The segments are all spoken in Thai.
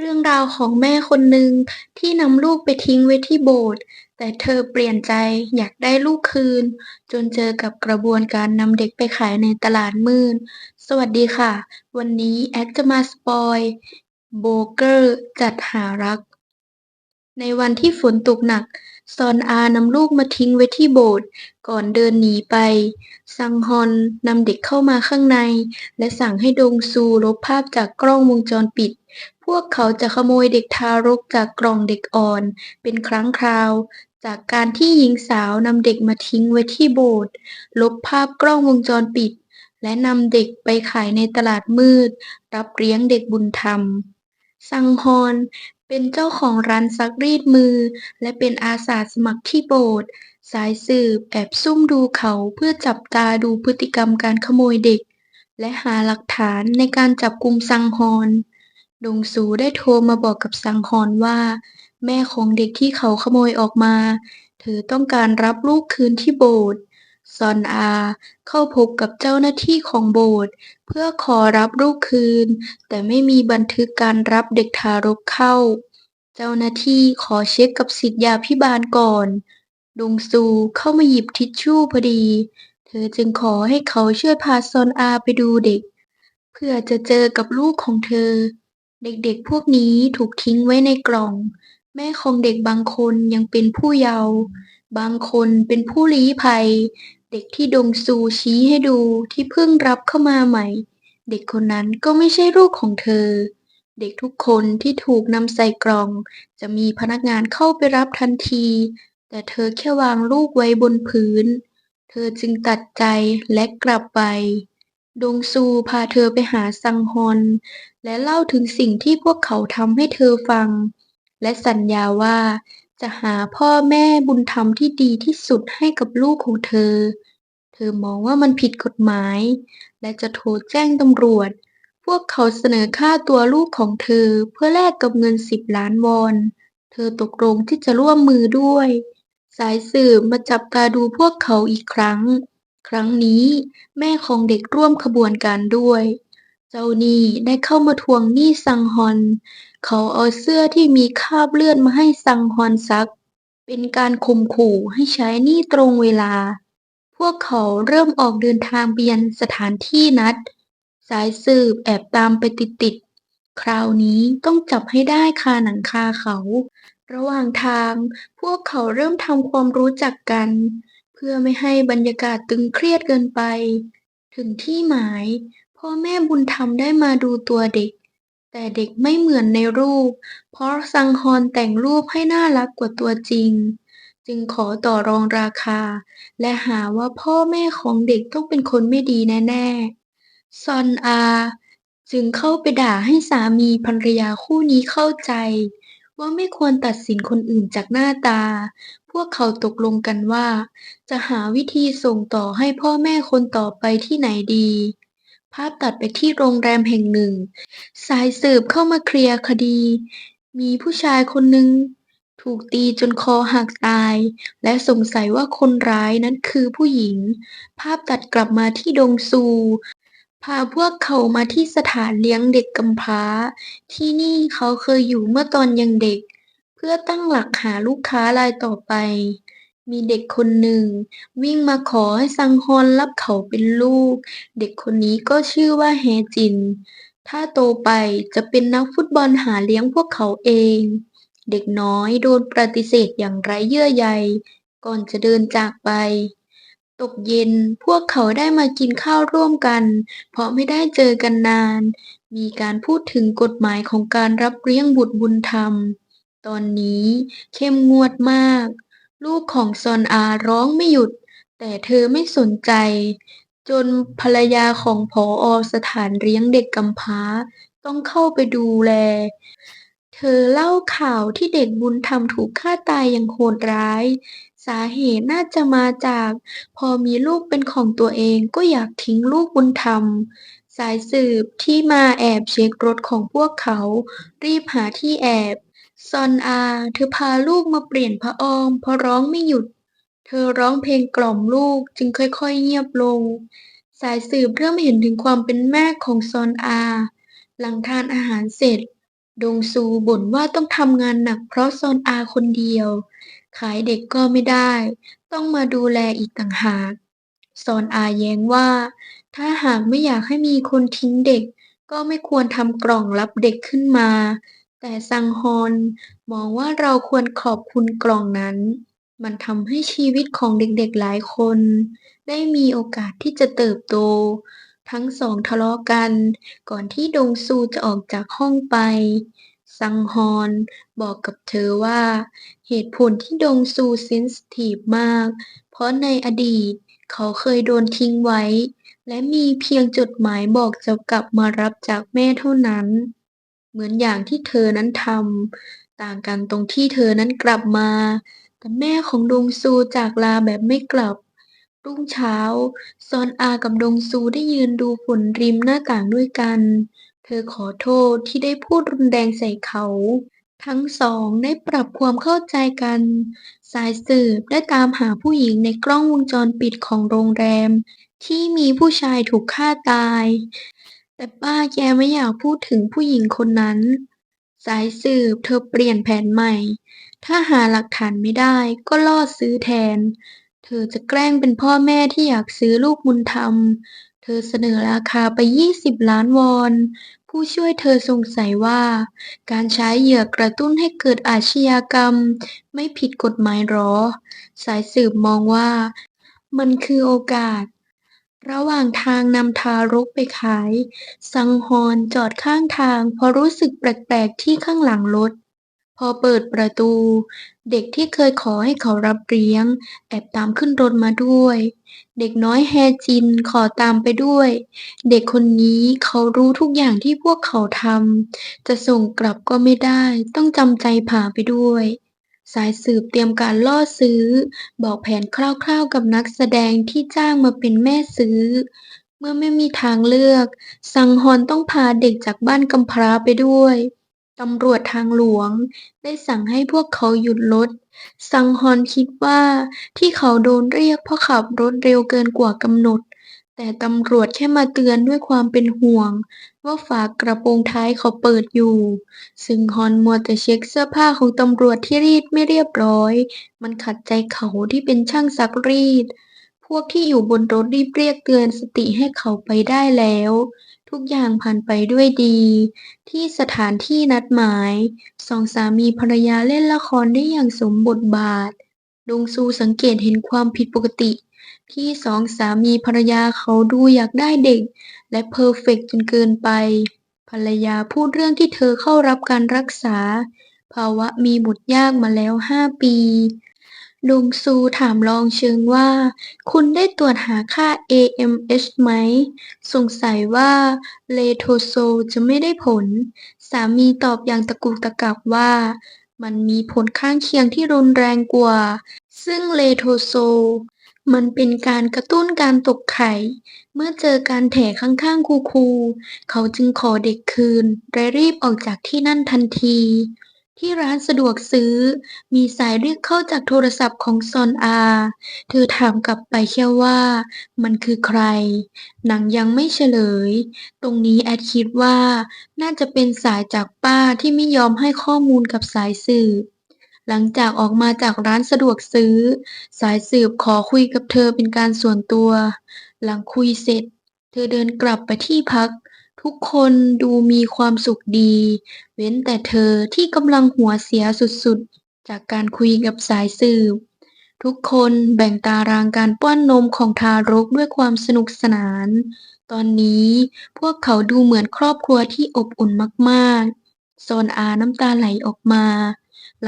เรื่องราวของแม่คนหนึ่งที่นำลูกไปทิ้งไว้ที่โบสถ์แต่เธอเปลี่ยนใจอยากได้ลูกคืน จนเจอกับกระบวนการนำเด็กไปขายในตลาดมืดสวัสดีค่ะ วันนี้แอดจะมาสปอยโบเกอร์จัดหารัก ในวันที่ฝนตกหนัก ซอนอานำลูกมาทิ้งไว้ที่โบสถ์ก่อนเดินหนีไป ซังฮอนนำเด็กเข้ามาข้างใน และสั่งให้ดงซูลบภาพจากกล้องวงจรปิด พวกเขาจะขโมยเด็กทารกจากกล่องเด็กอ่อนเป็นครั้งคราว จากการที่หญิงสาวนำเด็กมาทิ้งไว้ที่โบสถ์ลบภาพกล้องวงจรปิด และนำเด็กไปขายในตลาดมืด รับเลี้ยงเด็กบุญธรรม ซังฮอนเป็นเจ้าของร้านซักรีดมือ และเป็นอาสาสมัครที่โบสถ์สายสืบแอบซุ่มดูเขาเพื่อจับตาดูพฤติกรรมการขโมยเด็ก และหาหลักฐานในการจับกลุ่มซังฮอน ดงซูได้โทรมาบอกกับซังฮอนว่า แม่ของเด็กที่เขาขโมยออกมา เธอต้องการรับลูกคืนที่โบสถ์ซอนอาเข้าพบกับเจ้าหน้าที่ของโบสถ์เพื่อขอรับลูกคืน แต่ไม่มีบันทึกการรับเด็กทารกเข้า เจ้าหน้าที่ขอเช็คกับสิทธยาพิบาลก่อน ดงซูเข้ามาหยิบทิชชู่พอดี เธอจึงขอให้เขาช่วยพาซอนอาไปดูเด็ก เพื่อจะเจอกับลูกของเธอ เด็กๆพวกนี้ถูกทิ้งไว้ในกล่อง แม่ของเด็กบางคนยังเป็นผู้เยาว์ บางคนเป็นผู้ลี้ภัย เด็กที่ดงซูชี้ให้ดูที่เพิ่งรับเข้ามาใหม่ เด็กคนนั้นก็ไม่ใช่ลูกของเธอ เด็กทุกคนที่ถูกนำใส่กล่อง จะมีพนักงานเข้าไปรับทันที แต่เธอแค่วางลูกไว้บนพื้น เธอจึงตัดใจและกลับไป ดงซูพาเธอไปหาซังฮอน และเล่าถึงสิ่งที่พวกเขาทำให้เธอฟัง และสัญญาว่าจะหาพ่อแม่บุญธรรมที่ดีที่สุดให้กับลูกของเธอ เธอมองว่ามันผิดกฎหมาย และจะโทรแจ้งตำรวจ พวกเขาเสนอค่าตัวลูกของเธอเพื่อแลกกับเงินสิบล้านวอน เธอตกลงที่จะร่วมมือด้วย สายสืบมาจับตาดูพวกเขาอีกครั้ง ครั้งนี้แม่ของเด็กร่วมขบวนการด้วย เจ้าหนี้ได้เข้ามาทวงหนี้ซังฮอน เขาเอาเสื้อที่มีคราบเลือดมาให้ซังฮอนซัก เป็นการข่มขู่ให้ใช้หนี้ตรงเวลา พวกเขาเริ่มออกเดินทางไปยังสถานที่นัด สายสืบแอบตามไปติดๆ คราวนี้ต้องจับให้ได้คาหนังคาเขา ระหว่างทางพวกเขาเริ่มทำความรู้จักกัน เพื่อไม่ให้บรรยากาศตึงเครียดเกินไป ถึงที่หมาย พ่อแม่บุญธรรมได้มาดูตัวเด็ก แต่เด็กไม่เหมือนในรูป เพราะซังฮอนแต่งรูปให้น่ารักกว่าตัวจริง จึงขอต่อรองราคา และหาว่าพ่อแม่ของเด็กต้องเป็นคนไม่ดีแน่ๆ ซอนอา จึงเข้าไปด่าให้สามีภรรยาคู่นี้เข้าใจว่าไม่ควรตัดสินคนอื่นจากหน้าตา วกเขาตกลงกันว่า จะหาวิธีส่งต่อให้พ่อแม่คนต่อไปที่ไหนดี ภาพตัดไปที่โรงแรมแห่งหนึ่ง สายสืบเข้ามาเคลียร์คดี มีผู้ชายคนหนึ่งถูกตีจนคอหักตาย และสงสัยว่าคนร้ายนั้นคือผู้หญิง ภาพตัดกลับมาที่ดงซู พาพวกเขามาที่สถานเลี้ยงเด็กกำพร้า ที่นี่เขาเคยอยู่เมื่อตอนยังเด็ก พื่อตั้งหลักหาลูกค้ารายต่อไป มีเด็กคนหนึ่ง วิ่งมาขอให้ซังฮอนรับเขาเป็นลูก เด็กคนนี้ก็ชื่อว่าแฮจิน ถ้าโตไปจะเป็นนักฟุตบอลหาเลี้ยงพวกเขาเอง เด็กน้อยโดนปฏิเสธอย่างไร้เยื่อใย ก่อนจะเดินจากไป ตกเย็นพวกเขาได้มากินข้าวร่วมกัน เพราะไม่ได้เจอกันนาน มีการพูดถึงกฎหมายของการรับเลี้ยงบุตรบุญธรรม ตอนนี้เข้มงวดมาก ลูกของซอนอาร้องไม่หยุด แต่เธอไม่สนใจ จนภรรยาของผอสถานเลี้ยงเด็กกำพร้า ต้องเข้าไปดูแล เธอเล่าข่าวที่เด็กบุญธรรมถูกฆ่าตายอย่างโหดร้าย สาเหตุน่าจะมาจาก พอมีลูกเป็นของตัวเองก็อยากทิ้งลูกบุญธรรมสายสืบที่มาแอบเช็ครถของพวกเขา รีบหาที่แอบ ซอนอาเธอพาลูกมาเปลี่ยนผ้าอ้อมเพราะร้องไม่หยุด เธอร้องเพลงกล่อมลูกจึงค่อยๆเงียบลง สายสืบเริ่มเห็นถึงความเป็นแม่ของซอนอา หลังทานอาหารเสร็จ ดงซูบ่นว่าต้องทำงานหนักเพราะซอนอาคนเดียว ขายเด็กก็ไม่ได้ ต้องมาดูแลอีกต่างหาก ซอนอาแย้งว่า ถ้าหากไม่อยากให้มีคนทิ้งเด็ก ก็ไม่ควรทำกล่องรับเด็กขึ้นมา แต่ซังฮอนมองว่าเราควรขอบคุณกล่องนั้น มันทำให้ชีวิตของเด็กๆหลายคน ได้มีโอกาสที่จะเติบโต ทั้งสองทะเลาะกัน ก่อนที่ดงซูจะออกจากห้องไป ซังฮอนบอกกับเธอว่า เหตุผลที่ดงซูเซนซิทีฟมาก เพราะในอดีตเขาเคยโดนทิ้งไว้ และมีเพียงจดหมายบอกจะกลับมารับจากแม่เท่านั้น เหมือนอย่างที่เธอนั้นทำต่างกันตรงที่เธอนั้นกลับมา แต่แม่ของดงซูจากลาแบบไม่กลับ รุ่งเช้า ซอนอากับดงซูได้ยืนดูฝนริมหน้าต่างด้วยกัน เธอขอโทษที่ได้พูดรุนแรงใส่เขา ทั้งสองได้ปรับความเข้าใจกัน สายสืบได้ตามหาผู้หญิงในกล้องวงจรปิดของโรงแรม ที่มีผู้ชายถูกฆ่าตาย แต่ป้าแกไม่อยากพูดถึงผู้หญิงคนนั้น สายสืบเธอเปลี่ยนแผนใหม่ ถ้าหาหลักฐานไม่ได้ก็ล่อซื้อแทน เธอจะแกล้งเป็นพ่อแม่ที่อยากซื้อลูกบุญธรรม เธอเสนอราคาไป 20 ล้านวอน ผู้ช่วยเธอสงสัยว่า การใช้เหยื่อกระตุ้นให้เกิดอาชญากรรม ไม่ผิดกฎหมายหรอ สายสืบมองว่า มันคือโอกาส ระหว่างทางนำทารกไปขายซังฮอนจอดข้างทางเพราะรู้สึกแปลกๆที่ข้างหลังรถ พอเปิดประตู เด็กที่เคยขอให้เขารับเลี้ยง แอบตามขึ้นรถมาด้วย เด็กน้อยแฮจินขอตามไปด้วย เด็กคนนี้เขารู้ทุกอย่างที่พวกเขาทำจะส่งกลับก็ไม่ได้ ต้องจำใจพาไปด้วย สายสืบเตรียมการล่อซื้อ บอกแผนคร่าวๆกับนักแสดงที่จ้างมาเป็นแม่ซื้อ เมื่อไม่มีทางเลือกซังฮอนต้องพาเด็กจากบ้านกำพร้าไปด้วยตำรวจทางหลวง ได้สั่งให้พวกเขาหยุดรถซังฮอนคิดว่าที่เขาโดนเรียกเพราะขับรถเร็วเกินกว่ากำหนด แต่ตำรวจแค่มาเตือนด้วยความเป็นห่วง ว่าฝากระโปรงท้ายเขาเปิดอยู่ ซึ่งฮอนมัวแต่เช็คเสื้อผ้าของตำรวจที่รีดไม่เรียบร้อย มันขัดใจเขาที่เป็นช่างซักรีด พวกที่อยู่บนรถรีบเรียกเตือนสติให้เขาไปได้แล้ว ทุกอย่างผ่านไปด้วยดี ที่สถานที่นัดหมายสองสามีภรรยาเล่นละครได้อย่างสมบทบาทดงซูสังเกตเห็นความผิดปกติ ที่สองสามีภรรยาเขาดูอยากได้เด็ก และเพอร์เฟกต์จนเกินไป ภรรยาพูดเรื่องที่เธอเข้ารับการรักษา ภาวะมีบุตรยากมาแล้วห้าปีดงซูถามรองเชิงว่า คุณได้ตรวจหาค่า AMH ไหม สงสัยว่าเลโทโซจะไม่ได้ผล สามีตอบอย่างตะกุกตะกักว่า มันมีผลข้างเคียงที่รุนแรงกว่า ซึ่งเลโทโซ มันเป็นการกระตุ้นการตกไข่ เมื่อเจอการแถข้างๆคูๆเขาจึงขอเด็กคืนและรีบออกจากที่นั่นทันที ที่ร้านสะดวกซื้อ มีสายเรียกเข้าจากโทรศัพท์ของซอนอา เธอถามกลับไปแค่ว่ามันคือใคร หนังยังไม่เฉลย ตรงนี้แอดคิดว่า น่าจะเป็นสายจากป้าที่ไม่ยอมให้ข้อมูลกับสายสืบ หลังจากออกมาจากร้านสะดวกซื้อ สายสืบขอคุยกับเธอเป็นการส่วนตัว หลังคุยเสร็จ เธอเดินกลับไปที่พัก ทุกคนดูมีความสุขดี เว้นแต่เธอที่กำลังหัวเสียสุดๆ จากการคุยกับสายสืบ ทุกคนแบ่งตารางการป้อนนมของทารกด้วยความสนุกสนาน ตอนนี้พวกเขาดูเหมือนครอบครัวที่อบอุ่นมากๆโซนอาน้ำตาไหลออกมา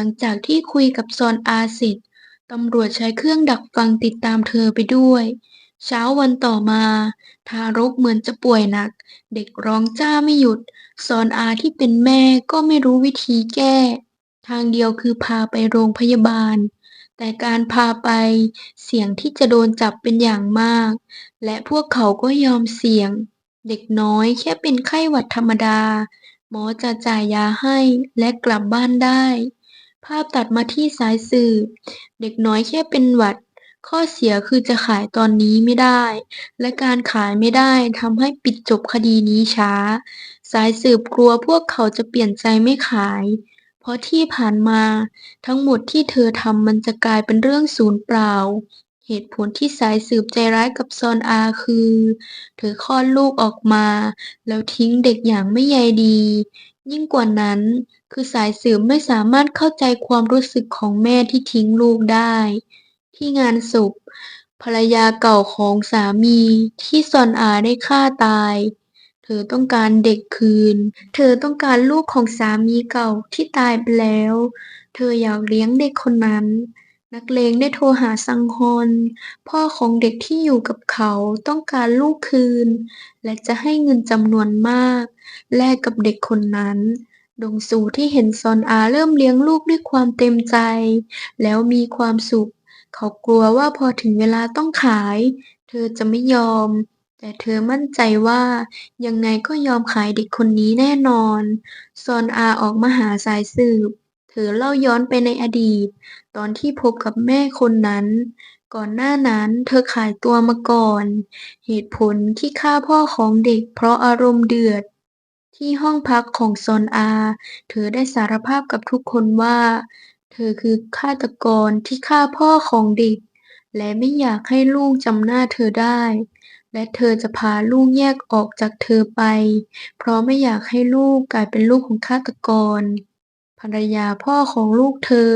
หลังจากที่คุยกับซอนอาเสร็จตำรวจใช้เครื่องดักฟังติดตามเธอไปด้วย เช้าวันต่อมา ทารกเหมือนจะป่วยหนัก เด็กร้องจ้าไม่หยุด ซอนอาที่เป็นแม่ก็ไม่รู้วิธีแก้ ทางเดียวคือพาไปโรงพยาบาล แต่การพาไปเสี่ยงที่จะโดนจับเป็นอย่างมาก และพวกเขาก็ยอมเสี่ยง เด็กน้อยแค่เป็นไข้หวัดธรรมดา หมอจะจ่ายยาให้และกลับบ้านได้ ภาพตัดมาที่สายสืบ เด็กน้อยแค่เป็นหวัด ข้อเสียคือจะขายตอนนี้ไม่ได้ และการขายไม่ได้ทำให้ปิดจบคดีนี้ช้า สายสืบกลัวพวกเขาจะเปลี่ยนใจไม่ขาย เพราะที่ผ่านมา ทั้งหมดที่เธอทำมันจะกลายเป็นเรื่องสูญเปล่า เหตุผลที่สายสืบใจร้ายกับซอนอาคือ เธอคลอดลูกออกมา แล้วทิ้งเด็กอย่างไม่ใยดี ยิ่งกว่านั้น คือสายสืบไม่สามารถเข้าใจความรู้สึกของแม่ที่ทิ้งลูกได้ ที่งานศพภรรยาเก่าของสามีที่ซอนอาได้ฆ่าตาย เธอต้องการเด็กคืน เธอต้องการลูกของสามีเก่าที่ตายไปแล้ว เธออยากเลี้ยงเด็กคนนั้น นักเลงได้โทรหาซังฮอนพ่อของเด็กที่อยู่กับเขาต้องการลูกคืน และจะให้เงินจำนวนมาก แลกกับเด็กคนนั้น ดงซูที่เห็นซอนอาเริ่มเลี้ยงลูกด้วยความเต็มใจ แล้วมีความสุข เขากลัวว่าพอถึงเวลาต้องขาย เธอจะไม่ยอม แต่เธอมั่นใจว่ายังไงก็ยอมขายเด็กคนนี้แน่นอน ซอนอาออกมาหาสายสืบ เธอเล่าย้อนไปในอดีต ตอนที่พบกับแม่คนนั้น ก่อนหน้านั้นเธอขายตัวมาก่อน เหตุผลที่ฆ่าพ่อของเด็กเพราะอารมณ์เดือด ที่ห้องพักของซอนอา เธอได้สารภาพกับทุกคนว่า เธอคือฆาตกรที่ฆ่าพ่อของเด็ก และไม่อยากให้ลูกจำหน้าเธอได้ และเธอจะพาลูกแยกออกจากเธอไป เพราะไม่อยากให้ลูกกลายเป็นลูกของฆาตกร ภรรยาพ่อของลูกเธอ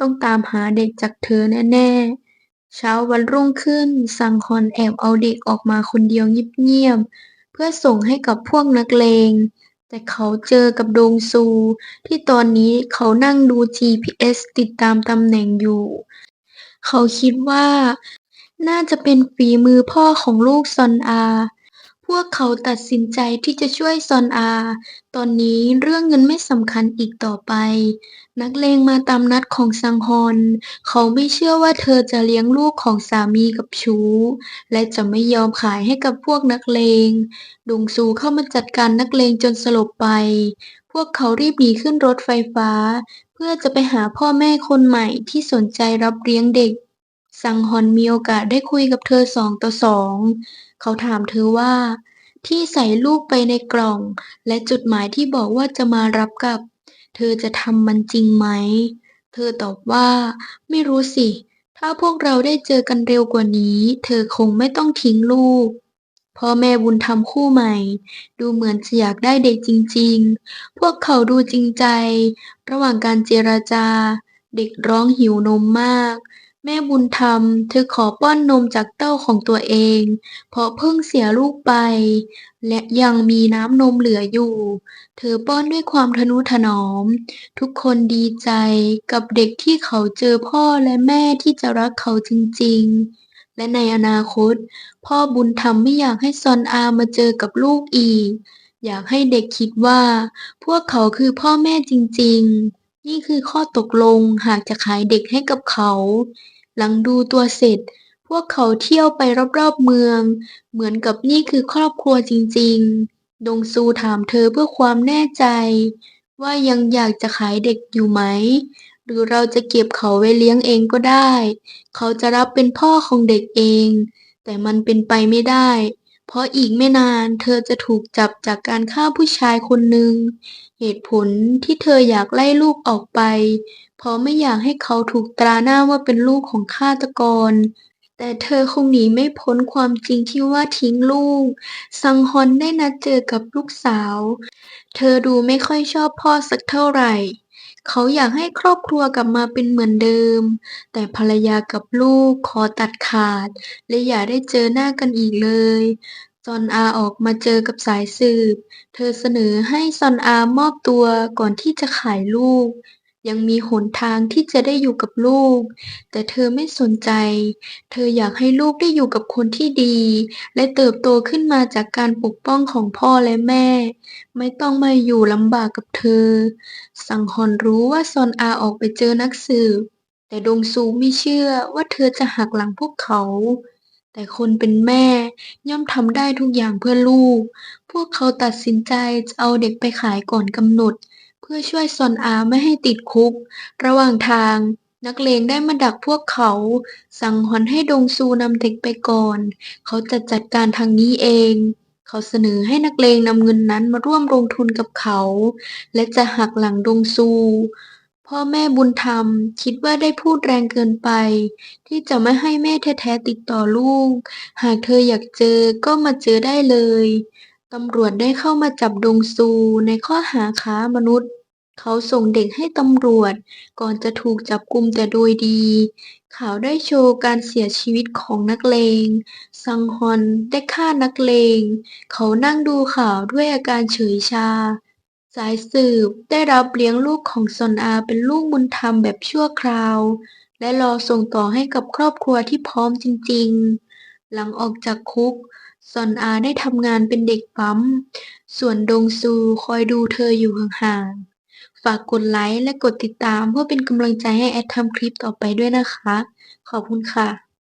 ต้องตามหาเด็กจากเธอแน่ๆ เช้าวันรุ่งขึ้นซังฮอนแอบเอาเด็กออกมาคนเดียวเงียบๆ พื่อส่งให้กับพวกนักเลง แต่เขาเจอกับดงซู ที่ตอนนี้เขานั่งดู GPS ติดตามตำแหน่งอยู่ เขาคิดว่า น่าจะเป็นฝีมือพ่อของลูกซอนอา วกเขาตัดสินใจที่จะช่วยซอนอา ตอนนี้เรื่องเงินไม่สำคัญอีกต่อไป นักเลงมาตามนัดของซังฮอน เขาไม่เชื่อว่าเธอจะเลี้ยงลูกของสามีกับชู้ และจะไม่ยอมขายให้กับพวกนักเลงดงซูเข้ามาจัดการนักเลงจนสลบไป พวกเขารีบหนีขึ้นรถไฟฟ้า เพื่อจะไปหาพ่อแม่คนใหม่ที่สนใจรับเลี้ยงเด็ก ซังฮอนมีโอกาสได้คุยกับเธอสองต่อสอง เขาถามเธอว่า ที่ใส่ลูกไปในกล่อง และจดหมายที่บอกว่าจะมารับกับ เธอจะทำมันจริงไหม เธอตอบว่า ไม่รู้สิ ถ้าพวกเราได้เจอกันเร็วกว่านี้ เธอคงไม่ต้องทิ้งลูกพ่อแม่บุญธรรมคู่ใหม่ ดูเหมือนจะอยากได้เด็กจริง ๆ พวกเขาดูจริงใจ ระหว่างการเจรจา เด็กร้องหิวนมมาก แม่บุญธรรมเธอขอป้อนนมจากเต้าของตัวเอง เพราะเพิ่งเสียลูกไป และยังมีน้ำนมเหลืออยู่ เธอป้อนด้วยความทนุถนอม ทุกคนดีใจกับเด็กที่เขาเจอพ่อและแม่ที่จะรักเขาจริงๆ และในอนาคต พ่อบุญธรรมไม่อยากให้ซอนอามาเจอกับลูกอีก อยากให้เด็กคิดว่า พวกเขาคือพ่อแม่จริง ๆ นี่คือข้อตกลงหากจะขายเด็กให้กับเขา หลังดูตัวเสร็จ พวกเขาเที่ยวไปรอบๆเมือง เหมือนกับนี่คือครอบครัวจริงๆ ดงซูถามเธอเพื่อความแน่ใจ ว่ายังอยากจะขายเด็กอยู่ไหม หรือเราจะเก็บเขาไว้เลี้ยงเองก็ได้ เขาจะรับเป็นพ่อของเด็กเอง แต่มันเป็นไปไม่ได้ เพราะอีกไม่นานเธอจะถูกจับจากการฆ่าผู้ชายคนหนึ่ง เหตุผลที่เธออยากไล่ลูกออกไป เพราะไม่อยากให้เขาถูกตราหน้าว่าเป็นลูกของฆาตกร แต่เธอคงหนีไม่พ้นความจริงที่ว่าทิ้งลูก ซังฮอนได้นัดเจอกับลูกสาว เธอดูไม่ค่อยชอบพ่อสักเท่าไหร่ เขาอยากให้ครอบครัวกลับมาเป็นเหมือนเดิม แต่ภรรยากับลูกขอตัดขาด และอย่าได้เจอหน้ากันอีกเลย ซอนอาออกมาเจอกับสายสืบ เธอเสนอให้ซอนอามอบตัวก่อนที่จะขายลูก ยังมีหนทางที่จะได้อยู่กับลูก แต่เธอไม่สนใจ เธออยากให้ลูกได้อยู่กับคนที่ดี และเติบโตขึ้นมาจากการปกป้องของพ่อและแม่ ไม่ต้องมาอยู่ลำบากกับเธอ สังฮอนรู้ว่าซอนอาออกไปเจอนักสืบ แต่ดงซูไม่เชื่อว่าเธอจะหักหลังพวกเขา แต่คนเป็นแม่ย่อมทำได้ทุกอย่างเพื่อลูก พวกเขาตัดสินใจจะเอาเด็กไปขายก่อนกำหนด พื่อช่วยซอนอาไม่ให้ติดคุก ระหว่างทาง นักเลงได้มาดักพวกเขา สั่งหอนให้ดงซูนำเด็กไปก่อน เขาจะจัดการทางนี้เอง เขาเสนอให้นักเลงนำเงินนั้นมาร่วมลงทุนกับเขา และจะหักหลังดงซู พ่อแม่บุญธรรมคิดว่าได้พูดแรงเกินไป ที่จะไม่ให้แม่แท้ๆติดต่อลูก หากเธออยากเจอก็มาเจอได้เลยตำรวจได้เข้ามาจับดงซูในข้อหาค้ามนุษย์ เขาส่งเด็กให้ตำรวจ ก่อนจะถูกจับกุมแต่โดยดี ข่าวได้โชว์การเสียชีวิตของนักเลง ซังฮอนได้ฆ่านักเลง เขานั่งดูข่าวด้วยอาการเฉยชา สายสืบได้รับเลี้ยงลูกของซอนอาเป็นลูกบุญธรรมแบบชั่วคราว และรอส่งต่อให้กับครอบครัวที่พร้อมจริงๆ หลังออกจากคุกซอนอาได้ทำงานเป็นเด็กปั๊ม ส่วนดงซูคอยดูเธออยู่ห่างๆ ฝากกดไลค์และกดติดตามเพื่อเป็นกำลังใจให้แอดทำคลิปต่อไปด้วยนะคะ ขอบคุณค่ะ